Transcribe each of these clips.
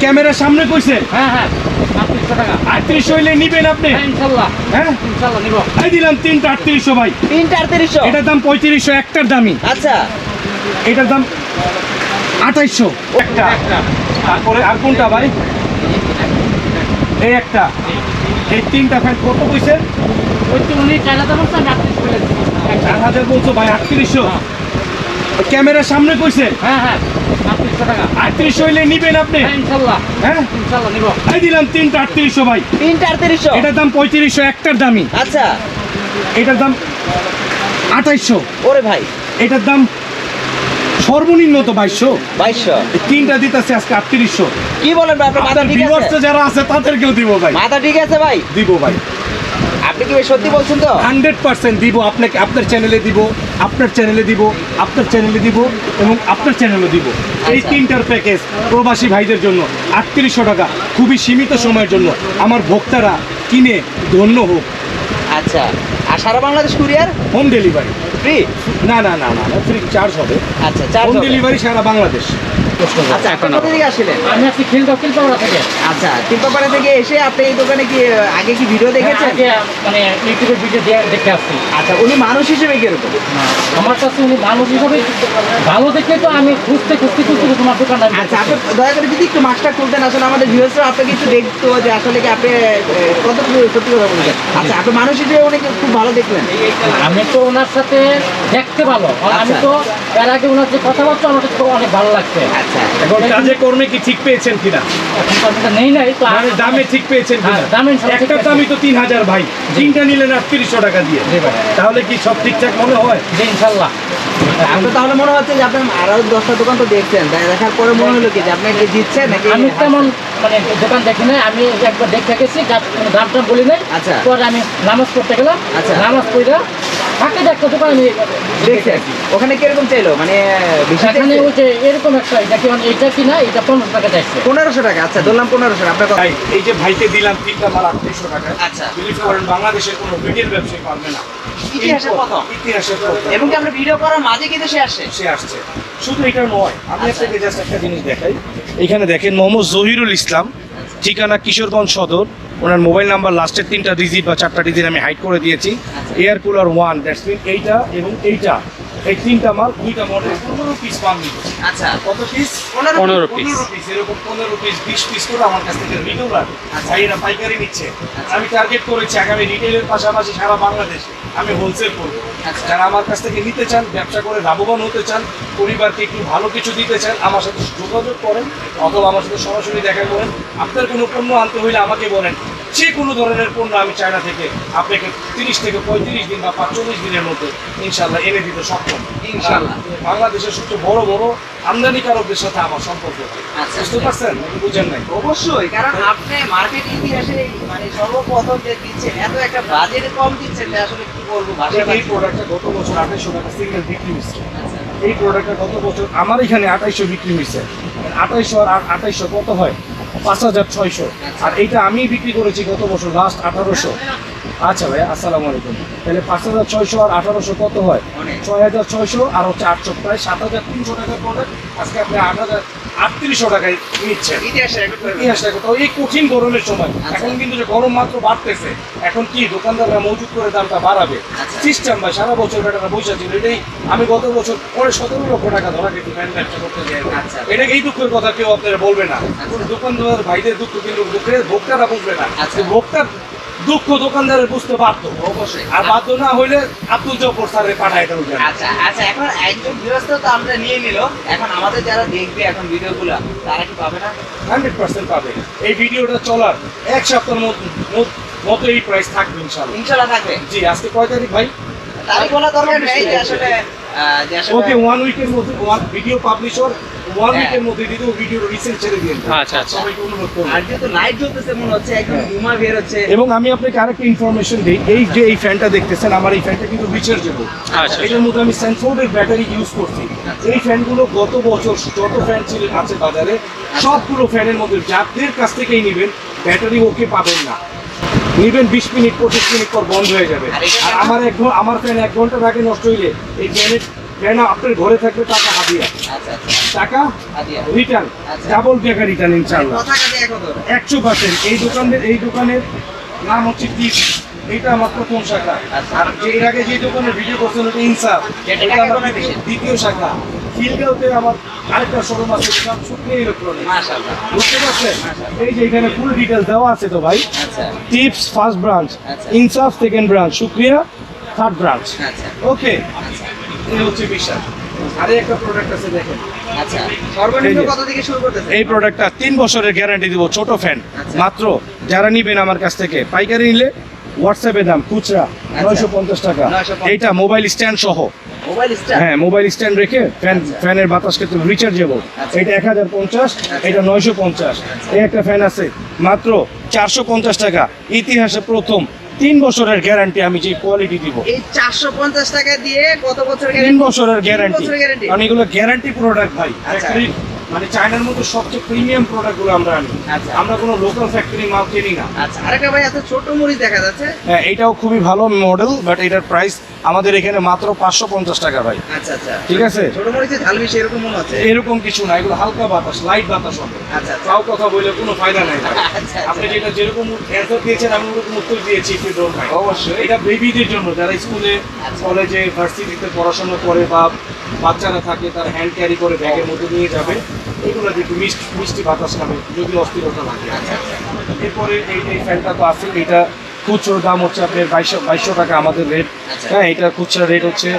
ক্যামেরার সামনে কইছে। হ্যাঁ হ্যাঁ। আটত্রিশশো হইলে নিবেন আপনি? হ্যাঁ ইনশাল্লাহ। হ্যাঁ? দিলাম তিনটা আটত্রিশশো ভাই। তিনটা আটত্রিশশো? এটার দাম পঁয়ত্রিশশো একটার দামই। আচ্ছা। এটার দাম আঠাইশশো। একটা। একটা। তারপরে আর কোনটা ভাই? এই একটা। এই তিনটা ফ্যান কত কইছে? ওই তো উনি চার আটত্রিশ চার হাজার বলছো ভাই আটত্রিশশো। ক্যামেরার সামনে কইছে? হ্যাঁ হ্যাঁ। আটত্রিশশো হইলে নিবেন আপনি? হ্যাঁ ইনশাল্লাহ। হ্যাঁ? দিলাম তিনটা আটত্রিশশো ভাই। তিনটা আটত্রিশশো? এটার দাম পঁয়ত্রিশশো একটার দামই। আচ্ছা। এটার দাম আঠাইশশো। ওরে ভাই। এটার দাম সর্বনিম্ন তো বাইশশো। বাইশশো। এই তিনটা দিতেছে আজকে আটত্রিশশো। কি বলেন ভাই আপনার মাথা আপনার ঠিক ভিউয়ার্স আছে? যারা আছে তাদেরকেও দিব ভাই। মাথা ঠিক আছে ভাই? দিব ভাই। আপনি কি সত্যি বলছেন তো? হান্ড্রেড পার্সেন্ট দিব আপনাকে আপনার চ্যানেলে দিব। আপনার চ্যানেলে দিব আপনার চ্যানেলে দিব এবং আপনার চ্যানেলও দিব। এই আচ্ছা। তিনটার প্যাকেজ প্রবাসী ভাইদের জন্য আটত্রিশশো টাকা খুবই সীমিত সময়ের জন্য আমার ভোক্তারা কিনে ধন্য হোক। আচ্ছা আর সারা Bangladesh courier? Home delivery free না না না না ফ্রি চার্জ হবে। আচ্ছা হোম ডেলিভারি সারা বাংলাদেশ। আচ্ছা আপনি কোথা থেকে আসছিলেন আমি আছি খিলপাড়া থেকে। আচ্ছা থেকে এসে আপনি এই দোকানে কি আগে কি ভিডিও দেখেছেন? মানে ইউটিউবে ভিডিও দেখে আসছি। আচ্ছা উনি মানুষ হিসেবে কীরকম? আমার কাছে উনি মানুষ হিসাবে ভালো দেখে তো আমি খুঁজতে খুঁজতে খুঁজতে তোমার দোকান আচ্ছা আপনি দয়া করে যদি একটু মাস্কটা খুলতেন আসলে আমাদের ভিউয়ার্সরা আপনাকে একটু দেখতো যে আসলে কি আপনি কতটুকু সত্যি কথা বলছেন। আচ্ছা আপনি মানুষ হিসেবে উনি খুব ভালো দেখলেন? আমি তো ওনার সাথে দেখতে ভালো। আমি আচ্ছা। তো এর আগে ওনার যে কথাবার্তা আমার অনেক ভালো লাগছে। আচ্ছা। এখন কাজে কর্মে কি ঠিক পেয়েছেন কিনা? নেই নাই মানে দামে ঠিক পেয়েছেন কিনা? হ্যাঁ, দামে একটা দামই তো তিন হাজার ভাই। তিনটা নিলেন আটত্রিশশো টাকা দিয়ে। তাহলে কি সব ঠিকঠাক মনে হয়? জি ইনশাল্লাহ। আপনার তাহলে মনে হচ্ছে যে আপনার আরও দশটা দোকান তো দেখছেন। দেখার পরে মনে হলো কি যে আপনি কি জিতছেন নাকি? আমি তেমন মানে দোকান দেখি নাই। আমি একবার দেখতে গেছি দাম টাম বলি নাই। আচ্ছা। পরে আমি নামাজ পড়তে গেলাম। আচ্ছা। নামাজ পড়ে ফাঁকে একটা দোকান আমি দেখছেন ওখানে কীরকম চাইলো? মানে বেশি এখানে ওই যে এরকম একটা এটা কি মানে এটা কি না এটা পনেরো টাকা চাইছে। পনেরোশো টাকা আচ্ছা ধরলাম পনেরোশো আপনার কথা ভাই এই যে ভাইকে দিলাম তিনটা মাল আটত্রিশশো টাকা। আচ্ছা। বিলিভ করেন বাংলাদেশের কোনো রিটেল ব্যবসায়ী পারবে না। ইতিহাসের প্রথম। ইতিহাসের প্রথম। এবং কি আমরা ভিডিও করার মাঝে কিন্তু সে আসে? সে আসছে। শুধু এটা নয় আমি আচ্ছা। আপনাকে জাস্ট একটা জিনিস দেখাই। এখানে দেখেন মোহাম্মদ জহিরুল ইসলাম। ঠিকানা কিশোরগঞ্জ সদর। ওনার মোবাইল নাম্বার লাস্টের তিনটা ডিজিট বা চারটা ডিজিট আমি হাইড করে দিয়েছি। Air cooler one that's mean এইটা এবং এইটা। এই তিনটা মাল দুইটা মডেল পনেরো পিস পান আচ্ছা কত পিস পনেরো পনেরো পিস এরকম পনেরো পিস বিশ পিস করে আমার কাছ থেকে রিগুলার ভাইয়েরা পাইকারি নিচ্ছে। আমি টার্গেট করেছি আগামী রিটেলের পাশাপাশি সারা বাংলাদেশ। আমি হোলসেল করব। আচ্ছা। যারা আমার কাছ থেকে নিতে চান ব্যবসা করে লাভবান হতে চান পরিবারকে একটু ভালো কিছু দিতে চান আমার সাথে যোগাযোগ করেন অথবা আমার সাথে সরাসরি দেখা করেন। আপনার কোনো পণ্য আনতে হইলে আমাকে বলেন। যে কোনো ধরনের পণ্য আমি চায়না থেকে আপনাকে তিরিশ থেকে পঁয়ত্রিশ দিন বা পাঁচচল্লিশ দিনের মধ্যে ইনশাল্লাহ এনে দিতে সক্ষম। ইনশাল্লাহ। বাংলাদেশের সবচেয়ে বড় বড় আমদানিকারকদের সাথে আমার সম্পর্ক আচ্ছা। বুঝতে পারছেন? বুঝেন নাই। অবশ্যই কারণ আপনি মার্কেট ইতিহাসে মানে সর্বপ্রথম যে দিচ্ছেন এত একটা বাজেট কম দিচ্ছেন আসলে কি বলব এই প্রোডাক্টটা গত বছর আঠাইশশো টাকা সিঙ্গেল বিক্রি হচ্ছে আচ্ছা। এই প্রোডাক্টটা গত বছর আমার এখানে আঠাইশো বিক্রি হয়েছে। আঠাইশো আর আঠাইশশো কত হয়? পাঁচ হাজার ছয়শো। আর এইটা আমি বিক্রি করেছি গত বছর লাস্ট আঠারোশো। আচ্ছা ভাই আসসালামু আলাইকুম। তাহলে পাঁচ হাজার ছয়শো আর আঠারোশো কত হয়? ছয় হাজার ছয়শো আর হচ্ছে আটশো। প্রায় সাত হাজার তিনশো টাকার প্রোডাক্ট আজকে আপনি আট হাজার আটত্রিশশো টাকায় ইতিহাসটা কোথাও এই কঠিন গরমের সময় আচ্ছা। এখন কিন্তু যে গরম মাত্র বাড়তেছে এখন কি দোকানদাররা মজুত করে দামটা বাড়াবে। সিস্টেম বা সারা বছর বেটারা পয়সা ছিল এটাই আমি গত বছর পরে সতেরো লক্ষ টাকা ধরা কিন্তু ফ্যান ব্যবসা করতে যাই। এটা এই দুঃখের কথা কেউ আপনারা বলবে না কোনো দোকানদার ভাইদের দুঃখ কিন্তু দুঃখের ভোক্তারা বুঝবে না আচ্ছা। ভোক্তার দুঃখ দোকানদারের বুঝতে বাধ্য। অবশ্যই। আর বাধ্য না হইলে আব্দুল জব্বর স্যারের পাঠায় দেবো আচ্ছা আচ্ছা এখন একজন গৃহস্থ তো আমরা নিয়ে নিল। এখন আমাদের যারা দেখবে এখন ভিডিওগুলো তারা কি পাবে না? হান্ড্রেড পার্সেন্ট পাবে। এই ভিডিওটা চলার এক সপ্তাহের মতো এই প্রাইস থাকবে ইনশাল্লাহ ইনশাল্লাহ থাকবে। জি আজকে কয় তারিখ ভাই? তারিখ বলা দরকার নেই আসলে ওকে ওয়ান উইকের মধ্যে ওয়ান ভিডিও পাবলিশ হওয়ার ওয়ান। উইকের মধ্যে দিদি ভিডিও রিসেন্ট ছেড়ে দিন আচ্ছা, আচ্ছা। সবাইকে অনুরোধ করব আর যেহেতু লাইট জ্বলতেছে মনে হচ্ছে একদম ধুমা বের হচ্ছে এবং আমি আপনাকে আরেকটা ইনফরমেশন দিই এই যে এই ফ্যানটা দেখতেছেন আমার এই ফ্যানটা কিন্তু রিচার্জেবল আচ্ছা। এটার মধ্যে আমি সেন্সোর্ডের ব্যাটারি ইউজ করছি এই ফ্যানগুলো গত বছর যত ফ্যান ছিল আছে বাজারে সবগুলো ফ্যানের মধ্যে যাদের কাছ থেকেই নেবেন ব্যাটারি ওকে পাবেন না নিবেন বিশ মিনিট পঁচিশ মিনিট পর বন্ধ হয়ে যাবে। আর আমার এক আমার ফ্যান এক ঘণ্টার আগে নষ্ট হইলে এই ফ্যানের কেন আপনার ঘরে থাকবে টাকা হাতিয়া আচ্ছা আচ্ছা। টাকা রিটার্ন আচ্ছা। ডাবল টাকা রিটার্ন ইনশাল্লাহ একশো পার্সেন্ট এই দোকানের এই দোকানের নাম হচ্ছে টিপস এটা আমার প্রথম শাখা। আর এর আগে যে দোকানের ভিডিও করছেন ওটা ইনসাফ এটা আমার দ্বিতীয় শাখা। খিলগাঁওতে আমার আরেকটা শোরুম আছে নাম বুঝতে পারছেন? এই যে এখানে ফুল ডিটেলস দেওয়া আছে তো ভাই। আচ্ছা। টিপস ফার্স্ট ব্রাঞ্চ আচ্ছা। ইনসাফ সেকেন্ড ব্রাঞ্চ শুক্রিয়া থার্ড ব্রাঞ্চ আচ্ছা। ওকে এই হচ্ছে বিশ্বাস আরে একটা প্রোডাক্ট আছে দেখেন। আচ্ছা। সর্বনিম্ন এই কত থেকে শুরু করতেছে এই প্রোডাক্টটা তিন বছরের গ্যারান্টি দিব ছোট ফ্যান আচ্ছা। মাত্র যারা নিবেন আমার কাছ থেকে পাইকারি নিলে হোয়াটসঅ্যাপে দাম খুচরা নয়শো পঞ্চাশ টাকা। এইটা মোবাইল স্ট্যান্ড সহ। হ্যাঁ মোবাইল স্ট্যান্ড রেখে ফ্যান আচ্ছা। ফ্যানের বাতাস রিচার্জেবল আচ্ছা। এটা এক হাজার পঞ্চাশ এটা নয়শো পঞ্চাশ। এই একটা ফ্যান আছে মাত্র চারশো পঞ্চাশ টাকা। ইতিহাসে প্রথম তিন বছরের গ্যারান্টি আমি যে কোয়ালিটি দিব। এই চারশো পঞ্চাশ টাকা দিয়ে কত বছর তিন বছরের গ্যারান্টি কারণ এগুলো গ্যারান্টি প্রোডাক্ট ভাই। আচ্ছা। মানে চায়নার মধ্যে সবচেয়ে প্রিমিয়াম প্রোডাক্টগুলো আমরা আনি। আচ্ছা। আমরা কোনো লোকাল ফ্যাক্টরি মাল কিনি না। আচ্ছা। আরেকটা ভাই এত ছোট মরিচ দেখা যাচ্ছে। হ্যাঁ এটাও খুবই ভালো মডেল বাট এটার প্রাইস আমাদের এখানে মাত্র পাঁচশো পঞ্চাশ টাকা ভাই। আচ্ছা আচ্ছা। ঠিক আছে? এরকম এরকম কিছু না এগুলো হালকা বাতাস লাইট বাতাস হবে। আচ্ছা আচ্ছা। তাও কথা বলে কোনো ফায়দা নাই আচ্ছা, আপনি যেটা যেরকম অ্যান্সার দিয়েছেন আমি ওরকম উত্তর দিয়েছি একটু অবশ্যই। এটা বেবিদের জন্য যারা স্কুলে আচ্ছা। কলেজে ভার্সিটিতে পড়াশোনা করে বা বাচ্চারা থাকে তার হ্যান্ড ক্যারি করে ব্যাগের মধ্যে নিয়ে যাবে। এগুলো একটু মিষ্টি মিষ্টি বাতাস খাবে যদি অস্থিরতা লাগে। আচ্ছা, এরপরে এই এই ফ্যানটা তো আছে এটা খুচরো দাম হচ্ছে আপনার বাইশশো বাইশশো টাকা আমাদের রেট। হ্যাঁ এটা খুচরা রেট হচ্ছে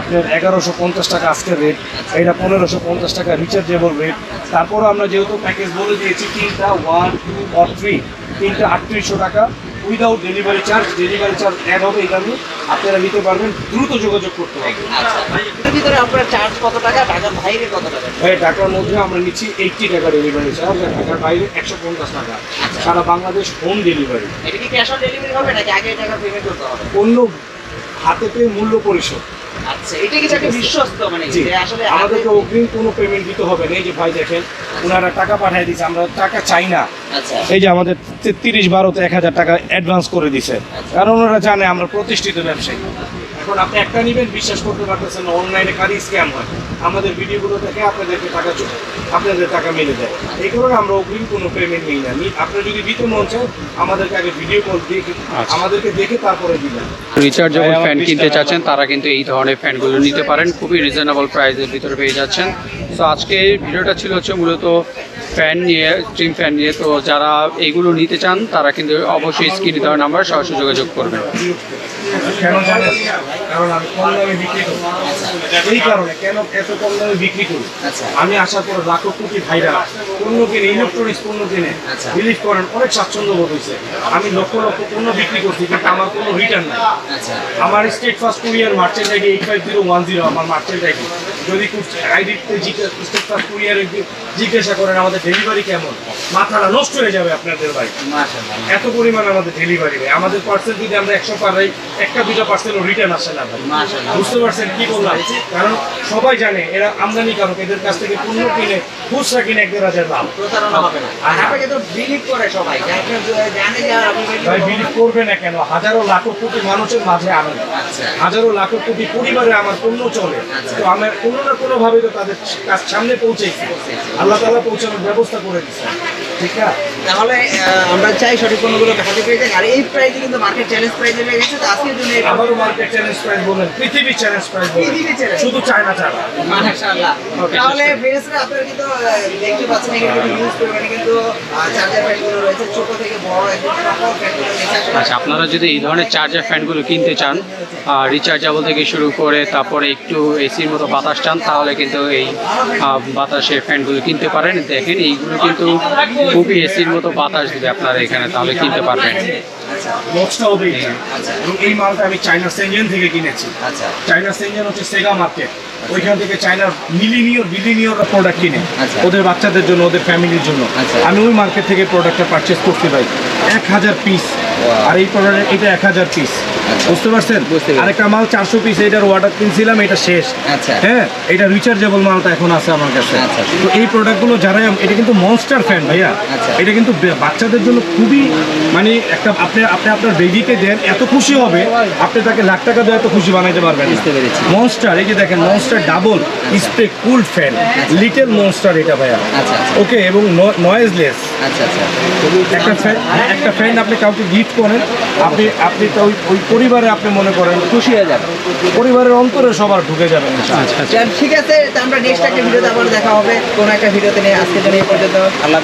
আপনার এগারোশো পঞ্চাশ টাকা আজকের রেট এটা পনেরোশো পঞ্চাশ টাকা রিচার্জেবল রেট তারপরও আমরা যেহেতু প্যাকেজ বলে দিয়েছি, তিনটা ওয়ান টু অর থ্রি তিনটা আটত্রিশশো টাকা। Without delivery charge delivery charge add হবে এখানে আপনারা নিতে পারবেন দ্রুত যোগাযোগ করতে পারবেন। আচ্ছা ভিতরে আপনার চার্জ কত টাকা ঢাকার বাইরে কত টাকা? ভাই ঢাকার মধ্যে আমরা নিচ্ছি এইটটি টাকা ডেলিভারি চার্জ আর ঢাকার বাইরে একশো পঞ্চাশ টাকা। সারা বাংলাদেশ হোম ডেলিভারি এটা কি ক্যাশ অন ডেলিভারি হবে নাকি আগে টাকা পেমেন্ট করতে হবে? অন্য হাতে পেয়ে মূল্য পরিশোধ। আচ্ছা এটা কিছু একটা বিশ্বস্ত মানে আসলে আমাদেরকে অগ্রিম কোনো পেমেন্ট দিতে হবে না। এই যে ভাই দেখেন ওনারা টাকা পাঠিয়ে দিচ্ছে আমরা টাকা চাই না। আচ্ছা। এই যে আমাদের তিরিশ বারোতে এক হাজার টাকা অ্যাডভান্স করে দিছে। কারণ ওনারা জানে আমরা প্রতিষ্ঠিত ব্যবসায়ী। এখন আপনি একটা নেবেন বিশ্বাস করতে পারতেছেন না অনলাইনে কারি স্ক্যাম হয়। আমাদের ভিডিওগুলো দেখে আপনাদেরকে টাকা চলে আপনাদের টাকা মেলে দেয়। এই কারণে আমরা অগ্রিম কোনো পেমেন্ট নিই না। নি- আপনি যদি দিতে মন চান আমাদেরকে আগে ভিডিও কল দিয়ে আমাদেরকে দেখে তারপরে দিবেন। ভাই, আমার ফ্যান কিনতে চাচ্ছেন তারা কিন্তু এই ধরনের ফ্যানগুলো নিতে পারেন। খুবই রিজনেবল প্রাইসের ভিতরে পেয়ে যাচ্ছেন। তো আজকে ভিডিওটা ছিল হচ্ছে মূলত ফ্যান নিয়ে স্ট্রিম ফ্যান নিয়ে তো যারা এইগুলো নিতে চান তারা কিন্তু অবশ্যই স্ক্রিনে দেওয়ার নাম্বার সরাসরি যোগাযোগ করবেন। কেন জানেন? কারণ আমি কম দামে বিক্রি করি। এই কারণে কেন এত কম দামে বিক্রি করি? আচ্ছা। আমি আসার পর লাখো কোটি ভাইরা পণ্য কিনে ইলেকট্রনিক্স পণ্য কিনে আচ্ছা। বিলিভ করেন অনেক স্বাচ্ছন্দ্য বোধ হয়েছে। আমি লক্ষ লক্ষ পণ্য বিক্রি করছি কিন্তু আমার কোনো রিটার্ন নাই। আচ্ছা। আমার state first courier merchant ID eight five zero one zero আমার মার্চেন্ট আইডি যদি আইডিতে জিজ্ঞাসা কুরিয়ারে কুরিয়ার জিজ্ঞাসা করেন আমাদের ডেলিভারি কেমন? মাথাটা নষ্ট হয়ে যাবে আপনাদের ভাই। এত পরিমাণ আমাদের ডেলিভারি ভাই। আমাদের পার্সেল যদি আমরা একশো পারাই একটা দুটা পার্সেলও রিটার্ন আসে না বুঝতে পারছেন কি বললাম? কারণ সবাই জানে এরা আমদানি কারক এদের কাছ থেকে পণ্য কিনে খুচরা কিনে এক দেড় হাজার দাম প্রতারণা হবে না। আর আপনাকে তো বিলিভ করে সবাই। জানে যে ভাই বিলিভ করবে না কেন? হাজারো লাখো কোটি মানুষের মাঝে আমি। আচ্ছা। হাজারো লাখো কোটি পরিবারে আমার পণ্য চলে। আচ্ছা। তো আমার কোনো না কোনো ভাবে তো তাদের সামনে পৌঁছেছি আল্লাহ তালা পৌঁছানোর ব্যবস্থা করে দিচ্ছে ঠিক আছে তাহলে আমরা চাই সঠিক পণ্যগুলো হাতে পেয়ে যাই। আর এই প্রাইসে কিন্তু মার্কেট চ্যালেঞ্জ প্রাইসে পেয়ে গেছে তো আজকের জন্য আবারও মার্কেট চ্যালেঞ্জ প্রাইস বলেন পৃথিবী চ্যালেঞ্জ প্রাইস বলেন পৃথিবী challenge। শুধু চায়না ছাড়া। মাশাআল্লাহ। তাহলে ফ্রেন্ডসরা আপনারা কিন্তু দেখতে পাচ্ছেন এখানে কিন্তু ইউজ পরিমাণে কিন্তু চার্জার প্যাডগুলো রয়েছে ছোট থেকে বড় একদম সকল প্যাডগুলো আচ্ছা আপনারা যদি এই ধরনের চার্জার ফ্যানগুলো কিনতে চান রিচার্জেবল থেকে শুরু করে তারপরে একটু এসির মতো বাতাস চান তাহলে কিন্তু এই বাতাসের ফ্যানগুলো কিনতে পারেন। দেখেন এইগুলো কিন্তু খুবই এসির মতো বাতাস দেবে আপনারা এখানে তাহলে কিনতে পারবেন। বক্সটা হবে এবং এই মালটা আমি চায়না সেনজেন থেকে কিনেছি। আচ্ছা। চায়না সেনজেন হচ্ছে সেগা মার্কেট ওইখান থেকে চায়নার মিলিনিয়র বিলিনিয়র প্রোডাক্ট কিনে। আচ্ছা। ওদের বাচ্চাদের জন্য ওদের ফ্যামিলির জন্য। আচ্ছা। আমি ওই মার্কেট থেকে প্রোডাক্টটা পারচেস করতে পারি এক হাজার পিস আর এই প্রোডাক্ট এটা এক হাজার পিস আচ্ছা। বুঝতে পারছেন। আরেকটা মাল চারশো পিস এটার অর্ডার কিনছিলাম এটা শেষ। আচ্ছা। হ্যাঁ এটা রিচার্জেবল মালটা এখন আছে আমার কাছে। আচ্ছা। তো এই প্রোডাক্টগুলো যারা এটা কিন্তু মনস্টার ফ্যান ভাইয়া। আচ্ছা। এটা কিন্তু বে- বাচ্চাদের জন্য খুবই মানে একটা আপনি আপনি আপনার বেবিকে দেন এত খুশি হবে আপনি তাকে লাখ টাকা দিয়ে এত খুশি বানাইতে পারবেন বুঝতে পেরেছি। মনস্টার এই যে দেখেন monster double spray cool fan little monster এটা ভাইয়া। আচ্ছা, আচ্ছা। ওকে এবং নয়েজলেস আচ্ছা আচ্ছা। একটা ফ্যান একটা ফ্যান আপনি কাউকে গিফট করেন আপনি আপনি তো ওই ওই পরিবারে আপনি মনে করেন খুশি হয়ে যাবে পরিবারের অন্তরে সবার ঢুকে যাবেন আচ্ছা আচ্ছা। ঠিক আছে আমরা নেক্সট একটা ভিডিওতে আবার দেখা হবে। কোন একটা ভিডিওতে নিয়ে আজকে জন্য এই পর্যন্ত। আল্লাহ